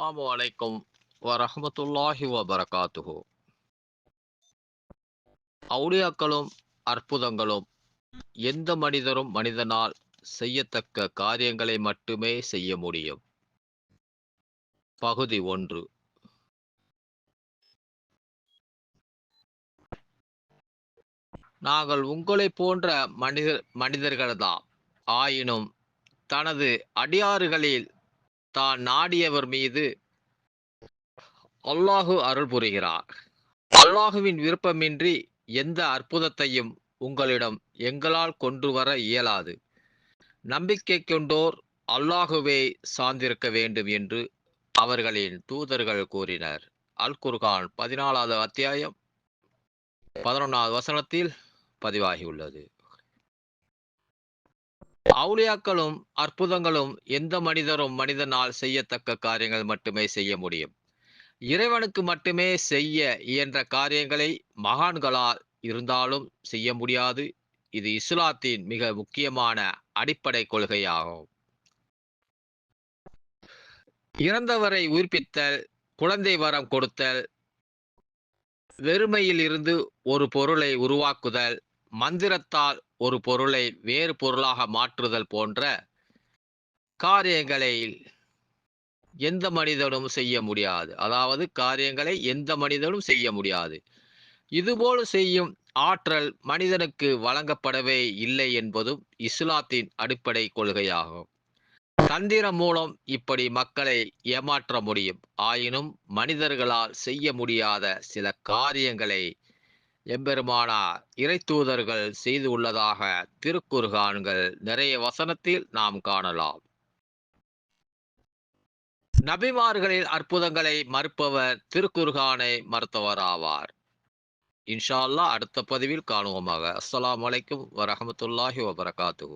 அஸ்ஸலாமு அலைக்கும் வரஹமத்துல்லாஹி வபரகாத்துஹு அவுளியாக்களும் அற்புதங்களும் எந்த மனிதரும் மனிதனால் செய்யத்தக்க காரியங்களை மட்டுமே செய்ய முடியும் பகுதி ஒன்று நாங்கள் உங்களை போன்ற மனிதர் மனிதர்கள்தான் ஆயினும் தனது அடியாறுகளில் தான் நாடியவர் மீது அல்லாஹு அருள் புரிகிறார். அல்லாஹுவின் விருப்பமின்றி எந்த அற்புதத்தையும் உங்களிடம் எங்களால் கொண்டு வர இயலாது. நம்பிக்கை கொண்டோர் அல்லாஹுவே சார்ந்திருக்க வேண்டும் என்று அவர்களின் தூதர்கள் கூறினர். அல் குர்கான் பதினாலாவது அத்தியாயம் பதினொன்றாவது வசனத்தில் பதிவாகியுள்ளது. அவுளியாக்களும் அற்புதங்களும் எந்த மனிதரும் மனிதனால் செய்யத்தக்க காரியங்கள் மட்டுமே செய்ய முடியும். இறைவனுக்கு மட்டுமே செய்ய இயன்ற காரியங்களை மகான்களால் இருந்தாலும் செய்ய முடியாது. இது இஸ்லாத்தின் மிக முக்கியமான அடிப்படை கொள்கையாகும். இறந்தவரை உயிர்ப்பித்தல் குழந்தை வரம் கொடுத்தல் வெறுமையில் இருந்து ஒரு பொருளை உருவாக்குதல் மந்திரத்தால் ஒரு பொருளை வேறு பொருளாக மாற்றுதல் போன்ற காரியங்களை எந்த மனிதனும் செய்ய முடியாது. அதாவது காரியங்களை எந்த மனிதனும் செய்ய முடியாது. இதுபோல் செய்யும் ஆற்றல் மனிதனுக்கு வழங்கப்படவே இல்லை என்பதும் இஸ்லாத்தின் அடிப்படை கொள்கையாகும். தந்திரம் மூலம் இப்படி மக்களை ஏமாற்ற முடியும். ஆயினும் மனிதர்களால் செய்ய முடியாத சில காரியங்களை எம்பெருமானார் இறை தூதர்கள் செய்து உள்ளதாக திருக்குர்கான்கள் நிறைய வசனத்தில் நாம் காணலாம். நபிமார்களின் அற்புதங்களை மறுப்பவர் திருக்குர்கானை மறுத்தவராவார். இன்ஷா அல்லா அடுத்த பதிவில் காணுவோமாக. அஸ்லாம் அலைக்கும் வரமத்துல்லாஹி வபரகாத்து